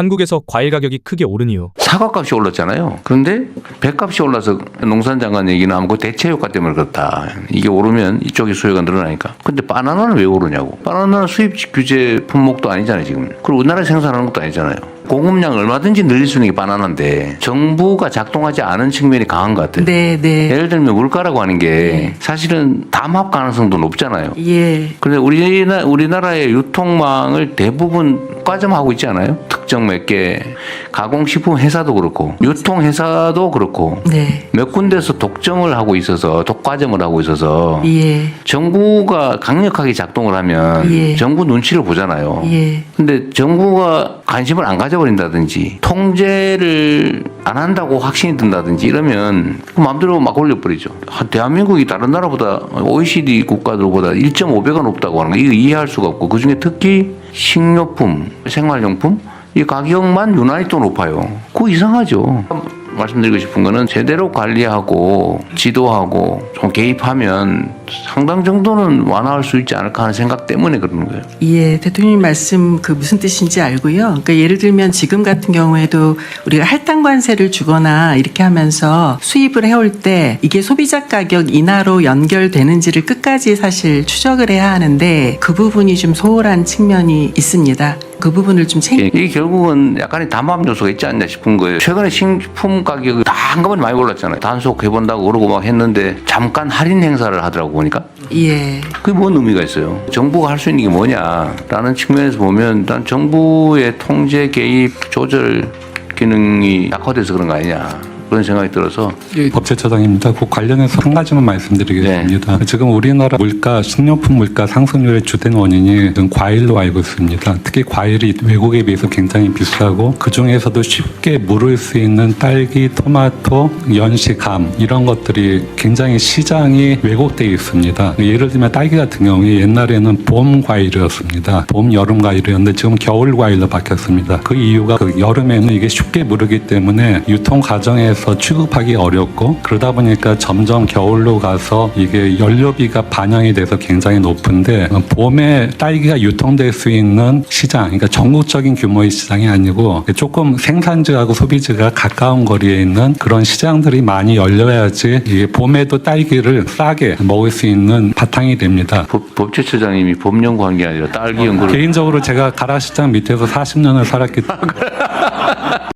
한국에서 과일 가격이 크게 오른 이유. 사과값이 올랐잖아요. 그런데 배값이 올라서 농산 장관 얘기는 하면 그 대체 효과 때문에 그렇다. 이게 오르면 이쪽에 수요가 늘어나니까. 근데 바나나는 왜 오르냐고. 바나나는 수입 규제 품목도 아니잖아요, 지금. 그리고 우리나라 생산하는 것도 아니잖아요. 공급량 얼마든지 늘릴 수 있는 게 바나나인데 정부가 작동하지 않은 측면이 강한 것 같아요. 네, 네. 예를 들면 물가라고 하는 게 사실은 담합 가능성도 높잖아요. 예. 근데 우리나, 우리나라의 유통망을 대부분 과점하고 있지 않아요? 특정 몇 개, 가공식품 회사도 그렇고, 유통 회사도 그렇고, 네. 몇 군데서 독점을 하고 있어서, 독과점을 하고 있어서, 예. 정부가 강력하게 작동을 하면 예. 정부 눈치를 보잖아요. 예. 근데 정부가 관심을 안 가져버린다든지 통제를 안 한다고 확신이 든다든지 이러면 그 마음대로 막 올려버리죠. 아, 대한민국이 다른 나라보다 OECD 국가들보다 1.5배가 높다고 하는 거 이거 이해할 수가 없고 그중에 특히 식료품, 생활용품 이 가격만 유난히 또 높아요. 그거 이상하죠. 말씀드리고 싶은 거는 제대로 관리하고 지도하고 좀 개입하면 상당 정도는 완화할 수 있지 않을까 하는 생각 때문에 그러는 거예요. 예, 대통령님 말씀 그 무슨 뜻인지 알고요. 그러니까 예를 들면 지금 같은 경우에도 우리가 할당 관세를 주거나 이렇게 하면서 수입을 해올 때 이게 소비자 가격 인하로 연결되는지를 끝까지 사실 추적을 해야 하는데 그 부분이 좀 소홀한 측면이 있습니다. 그 부분을 좀 챙. 예, 이게 결국은 약간의 담합 요소가 있지 않냐 싶은 거예요. 최근에 식품 가격이 다 한꺼번에 많이 올랐잖아요. 단속 해본다고 그러고 막 했는데 잠깐 할인 행사를 하더라고 보니까 예, 그게 뭔 의미가 있어요? 정부가 할 수 있는 게 뭐냐라는 측면에서 보면 일단 정부의 통제 개입 조절 기능이 약화돼서 그런 거 아니냐 그런 생각이 들어서 예, 법제처장입니다. 그 관련해서 한 가지만 말씀드리겠습니다. 네. 지금 우리나라 물가, 식료품 물가 상승률의 주된 원인이 과일로 알고 있습니다. 특히 과일이 외국에 비해서 굉장히 비싸고 그 중에서도 쉽게 물을 수 있는 딸기, 토마토, 연시, 감 이런 것들이 굉장히 시장이 왜곡되어 있습니다. 예를 들면 딸기 같은 경우에 옛날에는 봄 과일이었습니다. 봄, 여름 과일이었는데 지금 겨울 과일로 바뀌었습니다. 그 이유가 그 여름에는 이게 쉽게 무르기 때문에 유통 과정에서 취급하기 어렵고 그러다 보니까 점점 겨울로 가서 이게 연료비가 반영이 돼서 굉장히 높은데 봄에 딸기가 유통될 수 있는 시장, 그러니까 전국적인 규모의 시장이 아니고 조금 생산지하고 소비지가 가까운 거리에 있는 그런 시장들이 많이 열려야지 이게 봄에도 딸기를 싸게 먹을 수 있는 바탕이 됩니다. 법, 법제처장님이 법 연구한 게 아니라 딸기 연구를 개인적으로 제가 가라시장 밑에서 40년을 살았기 때문에